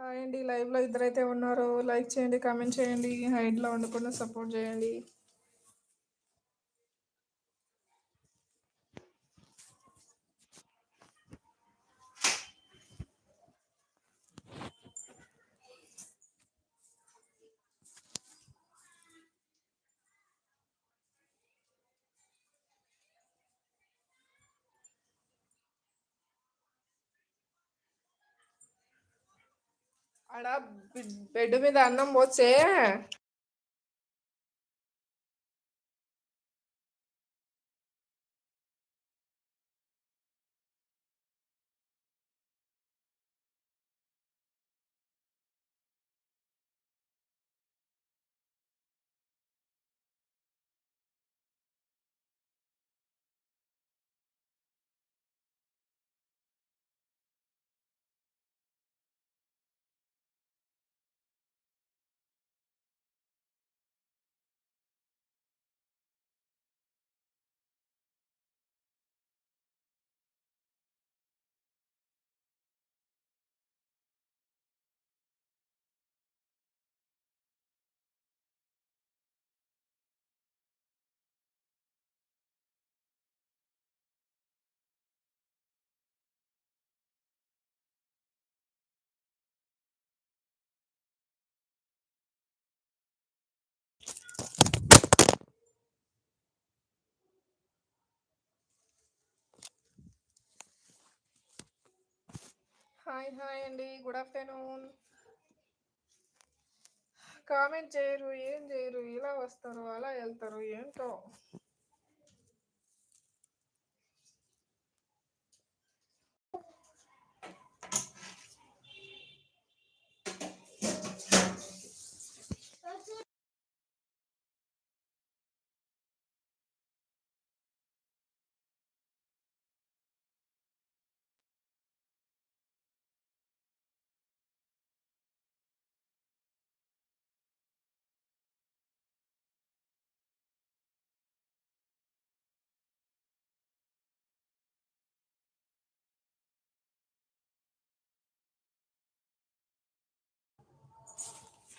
Hi అండి. లైవ్లో ఇద్దరైతే ఉన్నారు లైక్ చేయండి కామెంట్ చేయండి హైడ్లో ఉండకుండా సపోర్ట్ చేయండి. ఆడ బెడ్ మీద అన్నం పోసే హాయ్ హాయ్ అండి. Good afternoon. కామెంట్ చేయరు ఏం చేయరు ఇలా వస్తారు అలా వెళ్తారు ఏంటో.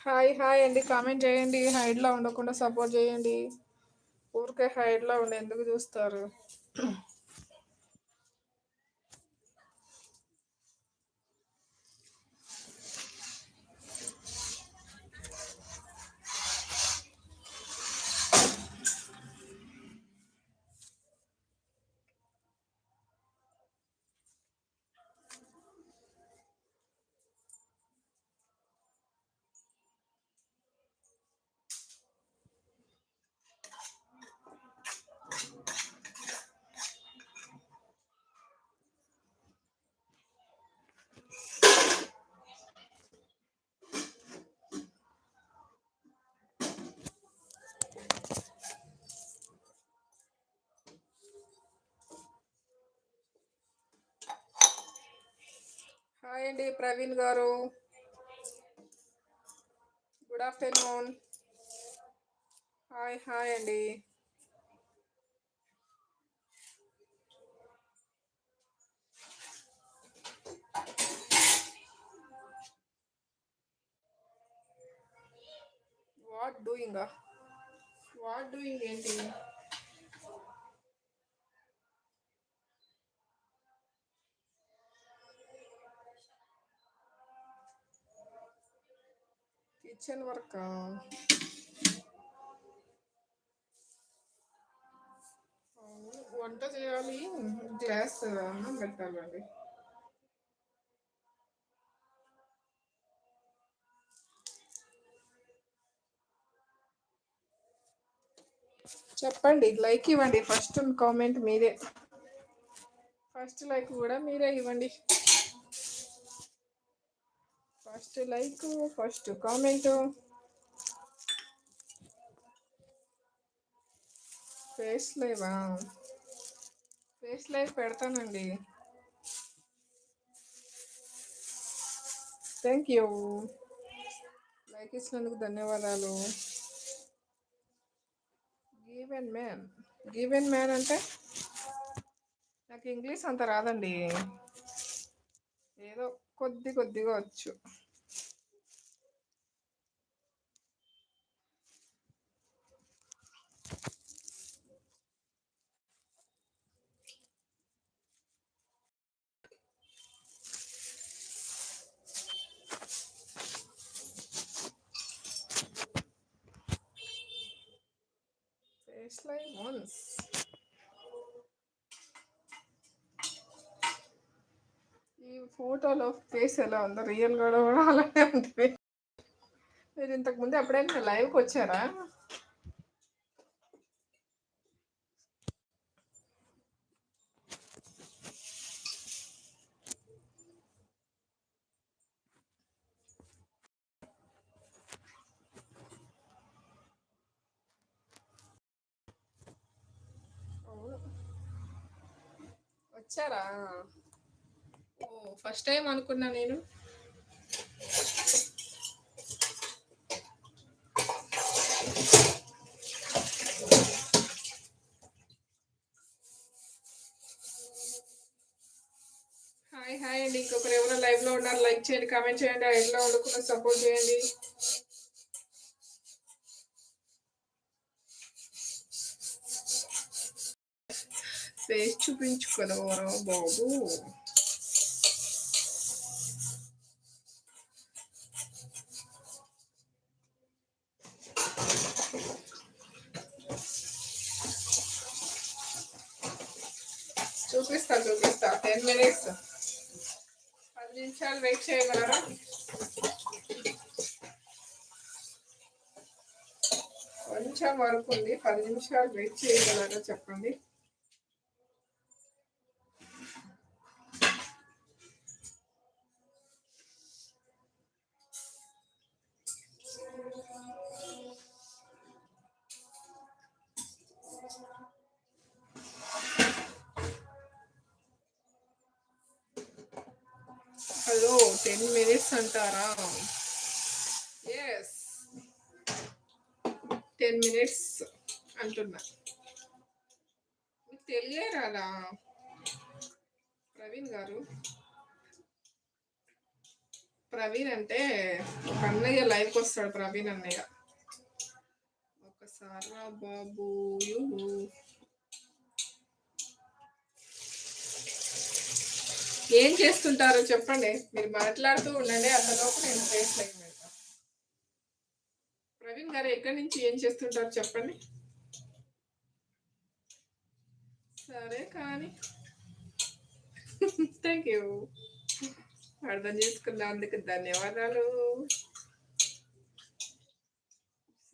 హాయ్ హాయ్ అండి. కామెంట్ చేయండి. హైడ్లో ఉండకుండా సపోర్ట్ చేయండి. ఊరికే హైడ్లో ఉండి ఎందుకు చూస్తారు హాయ్ అండి ప్రవీణ్ గారు. గుడ్ ఆఫ్టర్నూన్ హాయ్ హాయ్ అండి. వాట్ డూయింగ్ వాట్ డూయింగ్ ఏంటి? కిచెన్ వర్క్ వంట చేయాలి. గ్యాస్ అన్నం పెట్టాలండి. చెప్పండి లైక్ ఇవ్వండి. ఫస్ట్ కామెంట్ మీరే ఫస్ట్ లైక్ కూడా మీరే ఇవ్వండి. First like first comment face లైవా face live పెడతానండి. థ్యాంక్ యూ లైక్ ఇచ్చినందుకు ధన్యవాదాలు. గివెన్ మ్యాన్ గివెన్ మ్యాన్ అంటే నాకు ఇంగ్లీష్ అంత రాదండి. ఏదో కొద్ది కొద్దిగా వచ్చు. ఫోటోలో ఫేస్ ఎలా ఉందో. రియల్ కూడా కూడా అలానే ఉంటుంది మీరు ఇంతకు ముందు ఎప్పుడైనా లైవ్కి వచ్చారా? వచ్చారా? ఫస్ట్ టైం అనుకున్నా నేను. హాయ్ హాయ్ అండి. ఇంకొకరు ఎవరో లైవ్లో ఉన్నారు. లైక్ చేయండి కామెంట్ చేయండి ఆ లో ఉండకుండా సపోర్ట్ చేయండి. ఫేస్ చూపించుకోవరా బాబు? టెన్ మినిట్స్ పది నిమిషాలు వెయిట్ చేయగలరా? కొంచెం వరకు ఉంది. పది నిమిషాలు వెయిట్ చేయగలరా చెప్పండి? చేస్తాడు ప్రవీణ్ అన్నయ్య. ఒకసారి రా బాబు ఏం చేస్తుంటారో చెప్పండి. మీరు మాట్లాడుతూ ఉండండి అంతలోపు నేను ఫేస్ లైవ్ ప్రవీణ్ గారు ఎక్కడి నుంచి ఏం చేస్తుంటారు చెప్పండి. సరే కానీ. థ్యాంక్ యూ అర్థం చేసుకున్నందుకు ధన్యవాదాలు.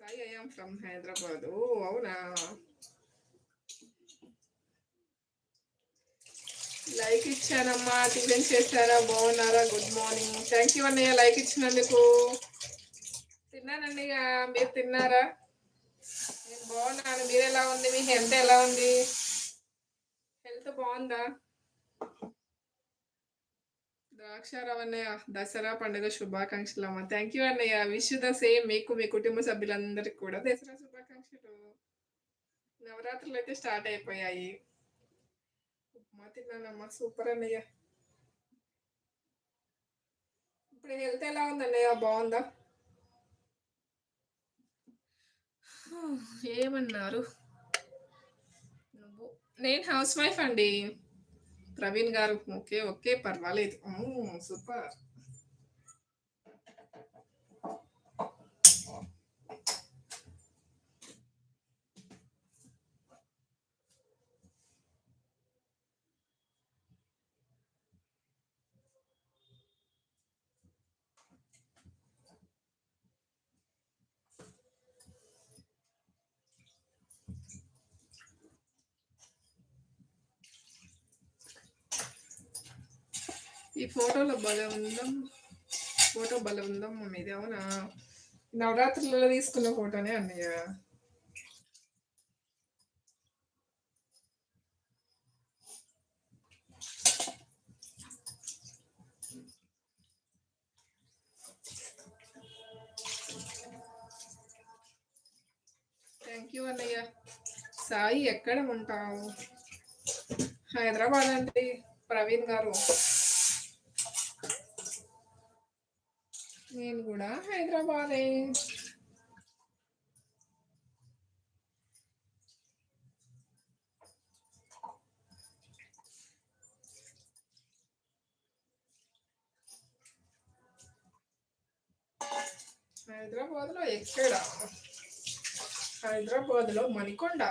సాయి ఐఎమ్ ఫ్రమ్ హైదరాబాద్ అవునా? లైక్ ఇచ్చానమ్మా టిఫిన్ చేశారా? బాగున్నారా? గుడ్ మార్నింగ్ థ్యాంక్ యూ అన్నయ్య లైక్ ఇచ్చినందుకు. తిన్నానన్నయ్య మీరు తిన్నారా? నేను బాగున్నాను. మీరు ఎలా ఉంది? మీ హెల్త్ ఎలా ఉంది? హెల్త్ బాగుందా? ద్రాక్షారావు అన్నయ్య దసరా పండుగ శుభాకాంక్షలు అమ్మ. థ్యాంక్ యూ అన్నయ్య. విష్ ద సేమ్ మీకు మీ కుటుంబ సభ్యులందరికీ కూడా దసరా శుభాకాంక్షలు. నవరాత్రులు అయితే స్టార్ట్ అయిపోయాయి. ఉప్మా తిన్నానమ్మా. సూపర్ అన్నయ్య. ఇప్పుడు హెల్త్ ఎలా ఉంది అన్నయ్య? బాగుందా? ఏమన్నారు? నువ్వు? నేను హౌస్ వైఫ్ అండి. ప్రవీణ్ గారు ఓకే ఓకే పర్వాలేదు. సూపర్. ఈ ఫోటోలో భలే ఉందాం. ఫోటో భలే ఉందాం మీది అవునా? నవరాత్రులలో తీసుకున్న ఫోటోనే అన్నయ్య. థ్యాంక్ యూ అన్నయ్య. సాయి ఎక్కడ ఉంటావు? హైదరాబాద్ అండి ప్రవీణ్ గారు. నేను కూడా హైదరాబాదే. హైదరాబాద్లో ఎక్కడ? హైదరాబాద్లో మణికొండ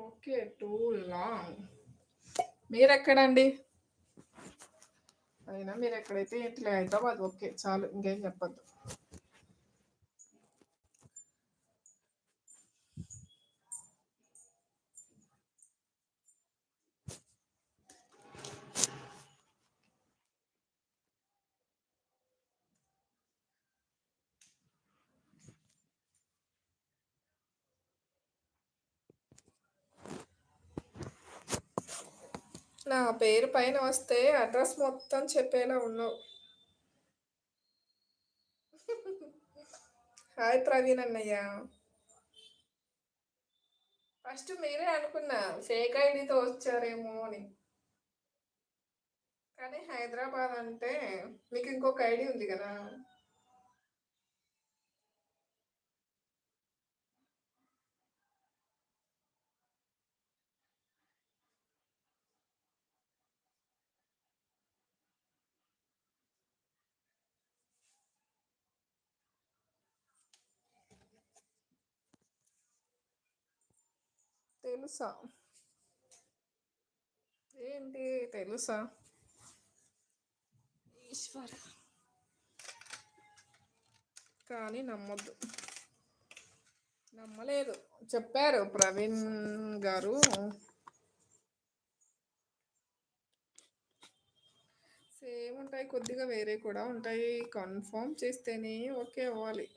ఓకే టూ లాంగ్ మీరెక్కడండి? అయినా మీరు ఎక్కడైతే ఏంటి హైదరాబాద్ ఓకే చాలు ఇంకేం చెప్పద్దు. పేరు పైన వస్తే అడ్రస్ మొత్తం చెప్పేలా ఉన్నావు హాయ్ ప్రవీణ్ అన్నయ్య. ఫస్ట్ మీరే అనుకున్నా ఫేక్ ఐడితో వచ్చారేమో అని. కానీ హైదరాబాద్ అంటే మీకు ఇంకొక ఐడి ఉంది కదా. తెలుసా? ఏంటి తెలుసా? ఈశ్వర. కానీ నమ్మొద్దు. నమ్మలేదు. చెప్పారు ప్రవీణ్ గారు. సేమ్ ఉంటాయి కొద్దిగా వేరే కూడా ఉంటాయి. కన్ఫర్మ్ చేస్తేనే ఓకే అవ్వాలి.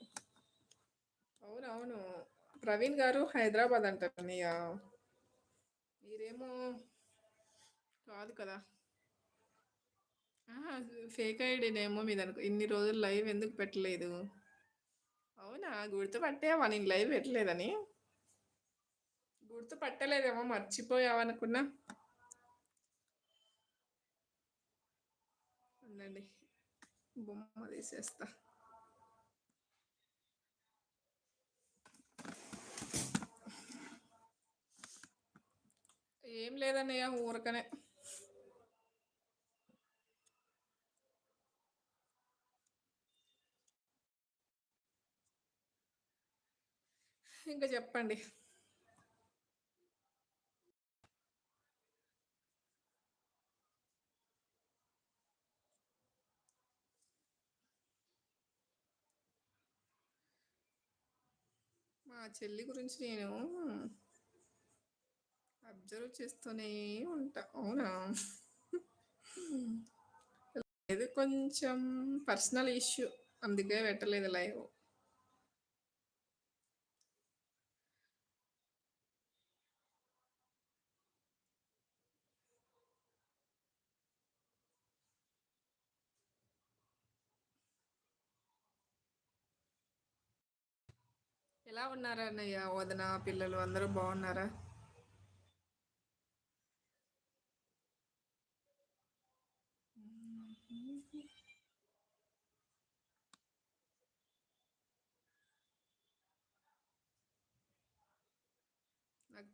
అవునవును. ప్రవీణ్ గారు హైదరాబాద్ అంటారు అన్నయ్యా మీరేమో కాదు కదా. ఫేక్ ఐడినేమో మీద అనుకో ఇన్ని రోజులు లైవ్ ఎందుకు పెట్టలేదు? అవునా గుర్తుపట్టేవా? నేను లైవ్ పెట్టలేదని. గుర్తుపట్టలేదేమో మర్చిపోయావనుకున్నా ఉండండి బొమ్మ తీసేస్తా. ఏం లేదన్నయ్య ఊరకనే. ఇంకా చెప్పండి. మా చెల్లి గురించి నేను అబ్జర్వ్ చేస్తూనే ఉంటా. అవునా? లేదు కొంచెం పర్సనల్ ఇష్యూ. అందుకే పెట్టలేదు లైవ్. ఎలా ఉన్నారా అన్నయ్య వదన పిల్లలు అందరూ బాగున్నారా?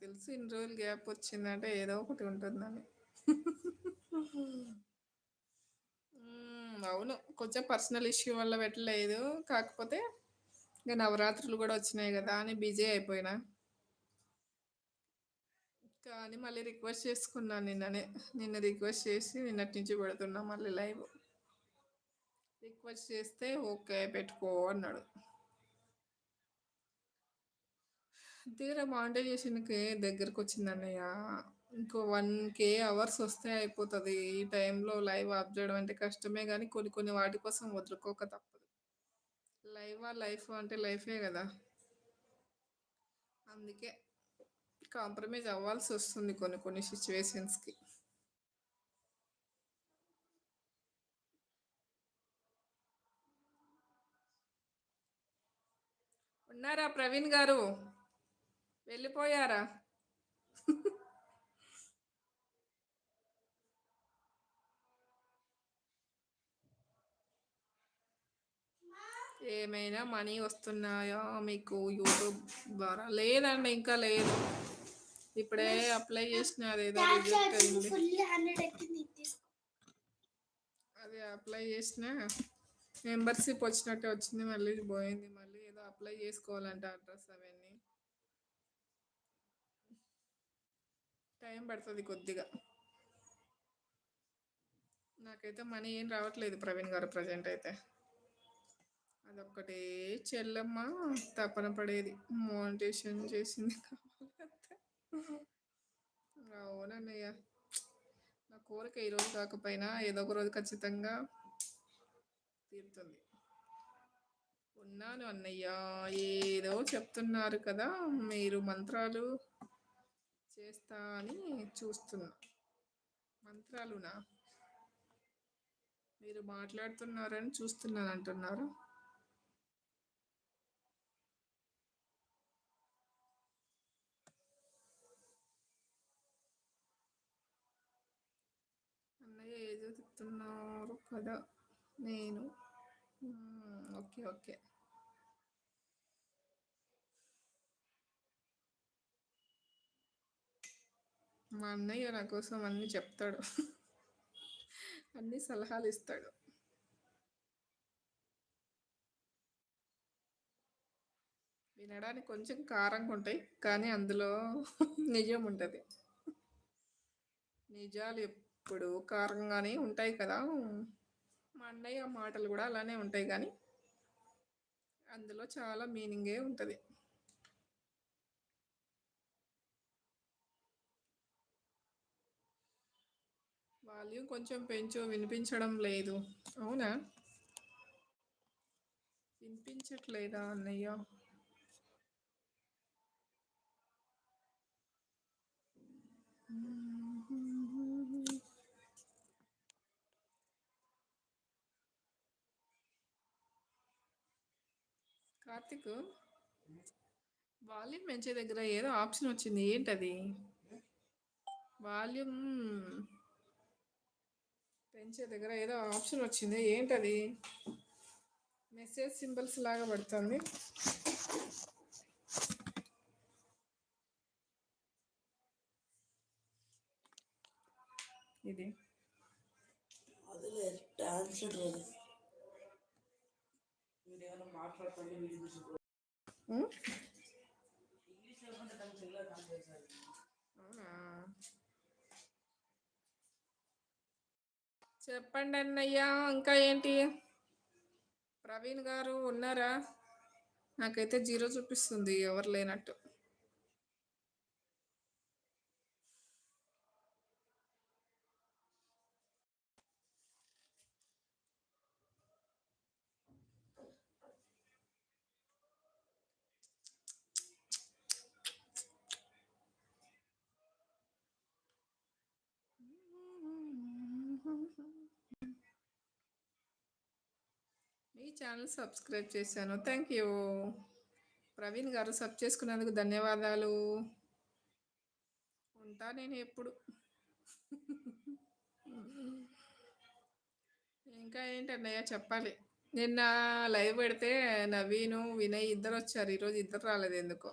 తెలుసు ఇన్ని రోజులు గ్యాప్ వచ్చిందంటే ఏదో ఒకటి ఉంటుందని. అవును. కొంచెం పర్సనల్ ఇష్యూ వల్ల పెట్టలేదు. కాకపోతే ఇంకా నవరాత్రులు కూడా వచ్చినాయి కదా అని బిజీ అయిపోయినా. కానీ మళ్ళీ రిక్వెస్ట్ చేసుకున్నాను నిన్ననే. నిన్న రిక్వెస్ట్ చేసి నిన్నటి నుంచి పెడుతున్నా మళ్ళీ లైవ్. రిక్వెస్ట్ చేస్తే ఓకే పెట్టుకో అన్నాడు. తీరా మానిటైజేషన్కి దగ్గరకు వచ్చింది అన్నయ్య ఇంకో వన్ కే అవర్స్ వస్తే అయిపోతుంది. ఈ టైంలో లైవ్ ఆఫ్ చేయడం అంటే కష్టమే కానీ కొన్ని కొన్ని వాటి కోసం వదులుకోక తప్పదు. లైవ్ లైఫ్ అంటే లైఫే కదా. అందుకే కాంప్రమైజ్ అవ్వాల్సి వస్తుంది కొన్ని కొన్ని సిచ్యువేషన్స్కి. ఉన్నారా ప్రవీణ్ గారు? వెళ్ళిపోయారా? ఏమైనా మనీ వస్తున్నాయా మీకు యూట్యూబ్ ద్వారా? లేదండి ఇంకా లేదు. ఇప్పుడే అప్లై చేసిన అదేదో అయింది అది అప్లై చేసిన. మెంబర్షిప్ వచ్చినట్టే వచ్చింది మళ్ళీ పోయింది. మళ్ళీ ఏదో అప్లై చేసుకోవాలంటే అడ్రస్ అవన్నీ. టైం పడుతుంది కొద్దిగా. నాకైతే మనీ ఏం రావట్లేదు ప్రవీణ్ గారు ప్రజెంట్ అయితే. అదొక్కటే చెల్లమ్మ తపన పడేది. మోనిటేషన్ చేసింది కావాలంటే. అవునన్నయ్య. నా కోరిక ఈరోజు కాకపోయినా ఏదో ఒక రోజు ఖచ్చితంగా తీరుతుంది. ఉన్నాను అన్నయ్య. ఏదో చెప్తున్నారు కదా మీరు మంత్రాలు. చేస్తా అని చూస్తున్నా. మంత్రాలునా? మీరు మాట్లాడుతున్నారని చూస్తున్నాను అంటున్నారు అన్నయ్య ఏదో చెప్తున్నారు కదా నేను. Okay okay. మా అన్నయ్య నా కోసం అన్ని చెప్తాడు. అన్ని సలహాలు ఇస్తాడు. వినడానికి కొంచెం కారంగా ఉంటాయి కానీ అందులో నిజం ఉంటుంది. నిజాలు ఎప్పుడు కారంగానే ఉంటాయి కదా. మా అన్నయ్య మాటలు కూడా అలానే ఉంటాయి కానీ అందులో చాలా మీనింగే ఉంటుంది. వాల్యూమ్ కొంచెం పెంచు వినిపించడం లేదు. అవునా? వినిపించట్లేదా అన్నయ్య? కార్తిక్ వాల్యూమ్ పెంచే దగ్గర ఏదో ఆప్షన్ వచ్చింది. ఏంటది? వాల్యూమ్ పెంచే దగ్గర ఏదో ఆప్షన్ వచ్చింది. ఏంటది? మెసేజ్ సింబల్స్ లాగా పడుతుంది. ఇది. అదిలే డాన్స్ అది మీరు ఏమైనా మాట్లాడుతుంటే ఇంగ్లీష్ ఉం? ఇంగ్లీష్ లేకుండా తను తెలుగులో డాన్స్ చేశారు అవునా చెప్పండి అన్నయ్యా ఇంకా ఏంటి? ప్రవీణ్ గారు ఉన్నారా? నాకైతే జీరో చూపిస్తుంది ఎవరు లేనట్టు. ఛానల్ సబ్స్క్రైబ్ చేశాను. థ్యాంక్ యూ ప్రవీణ్ గారు సబ్ చేసుకున్నందుకు ధన్యవాదాలు. ఉంటా నేను ఎప్పుడు. ఇంకా ఏంటన్నయ్య చెప్పాలి. నిన్న లైవ్ పెడితే నవీను వినయ్ ఇద్దరు వచ్చారు. ఈరోజు ఇద్దరు రాలేదు ఎందుకో.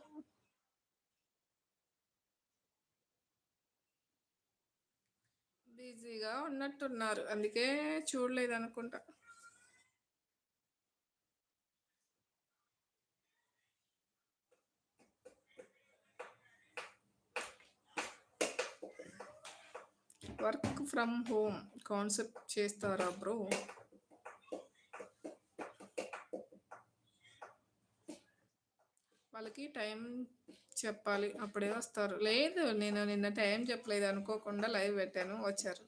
బిజీగా ఉన్నట్టున్నారు. అందుకే చూడలేదు అనుకుంటా. వర్క్ ఫ్రమ్ హోమ్ కాన్సెప్ట్ చేస్తారా బ్రో వాళ్ళకి టైం చెప్పాలి అప్పుడే వస్తారు. లేదు నేను నిన్న టైం చెప్పలేదు అనుకోకుండా లైవ్ పెట్టాను వచ్చారు.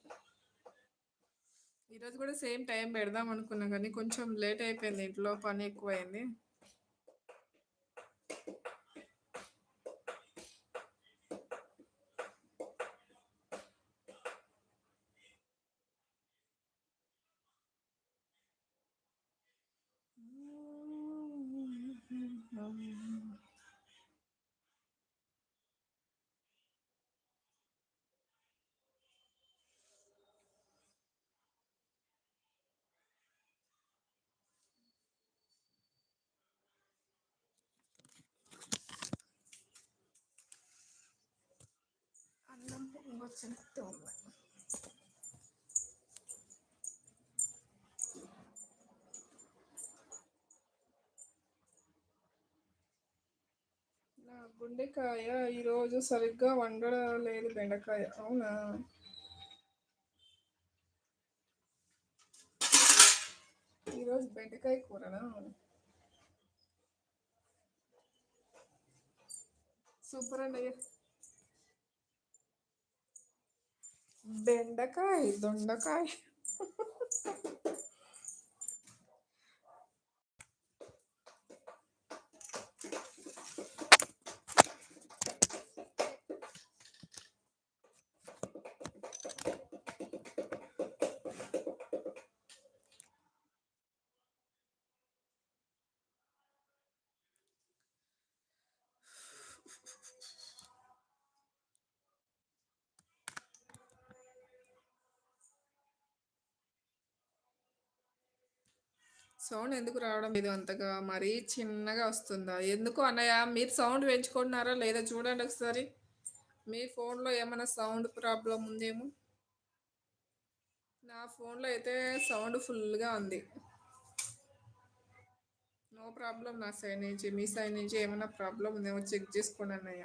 ఈరోజు కూడా సేమ్ టైం పెడదాం అనుకున్నా కానీ కొంచెం లేట్ అయిపోయింది ఇంట్లో పని ఎక్కువైంది. అన్నం వచ్చినట్టు నా గుండెకాయ ఈరోజు సరిగ్గా వండలేదు బెండకాయ. అవునా? ఈరోజు బెండకాయ కూరనా? సూపర్ అండి బెండకాయ దొండకాయ. సౌండ్ ఎందుకు రావడం లేదు అంతగా? మరీ చిన్నగా వస్తుందా? ఎందుకు అన్నయ్య? మీరు సౌండ్ పెంచుకుంటున్నారా లేదా? చూడండి ఒకసారి. మీ ఫోన్లో ఏమైనా సౌండ్ ప్రాబ్లం ఉందేమో? నా ఫోన్లో అయితే సౌండ్ ఫుల్గా ఉంది. నో ప్రాబ్లం నా సైడ్ నుంచి మీ సైడ్ నుంచి ఏమైనా ప్రాబ్లం ఉందేమో చెక్ చేసుకోండి అన్నయ్య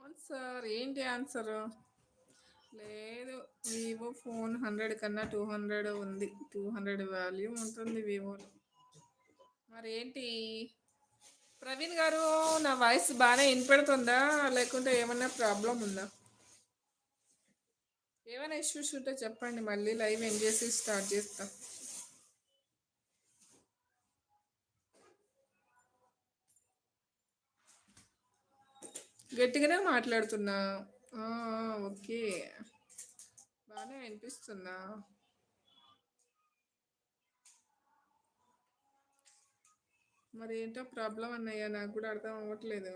ఆన్సర్ ఏంటి ఆన్సర్? లేదు వివో ఫోన్ హండ్రెడ్ కన్నా టూ హండ్రెడ్ ఉంది. టూ హండ్రెడ్ వాల్యూ ఉంటుంది వివోలో. మరి ఏంటి ప్రవీణ్ గారు నా వాయిస్ బాగానే వినపెడుతుందా లేకుంటే ఏమన్నా ప్రాబ్లం ఉందా? ఏమైనా ఇష్యూస్ ఉంటే చెప్పండి. మళ్ళీ లైవ్ ఎంజేసి చేసి స్టార్ట్ చేస్తా. గట్టిగానే మాట్లాడుతున్నా. ఓకే. బాగానే వినిపిస్తున్నా మరి ఏంటో ప్రాబ్లం అన్నయ్య నాకు కూడా అర్థం అవ్వట్లేదు.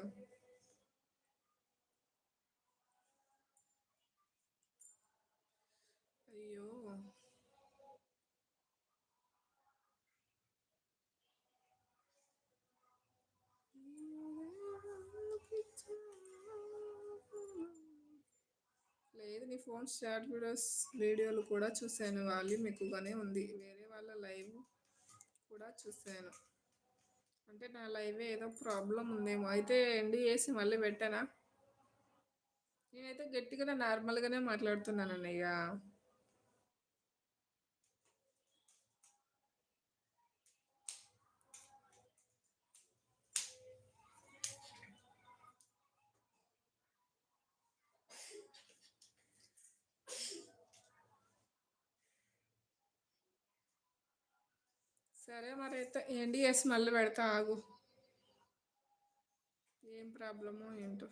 కొన్ని నీ ఫోన్ షార్ట్ వీడియోస్ వీడియోలు కూడా చూశాను. వాల్యూమ్ ఎక్కువగానే ఉంది. వేరే వాళ్ళ లైవ్ కూడా చూశాను. అంటే నా లైవ్ ఏదో ప్రాబ్లం ఉందేమో. అయితే ఎండి చేసి మళ్ళీ పెట్టానా? నేనైతే గట్టిగా నార్మల్గానే మాట్లాడుతున్నాను అన్నయ్య సరే మరి అయితే ఎండి చేసి మళ్ళీ పెడతా ఆగు. ఏం ప్రాబ్లమో ఏంటో.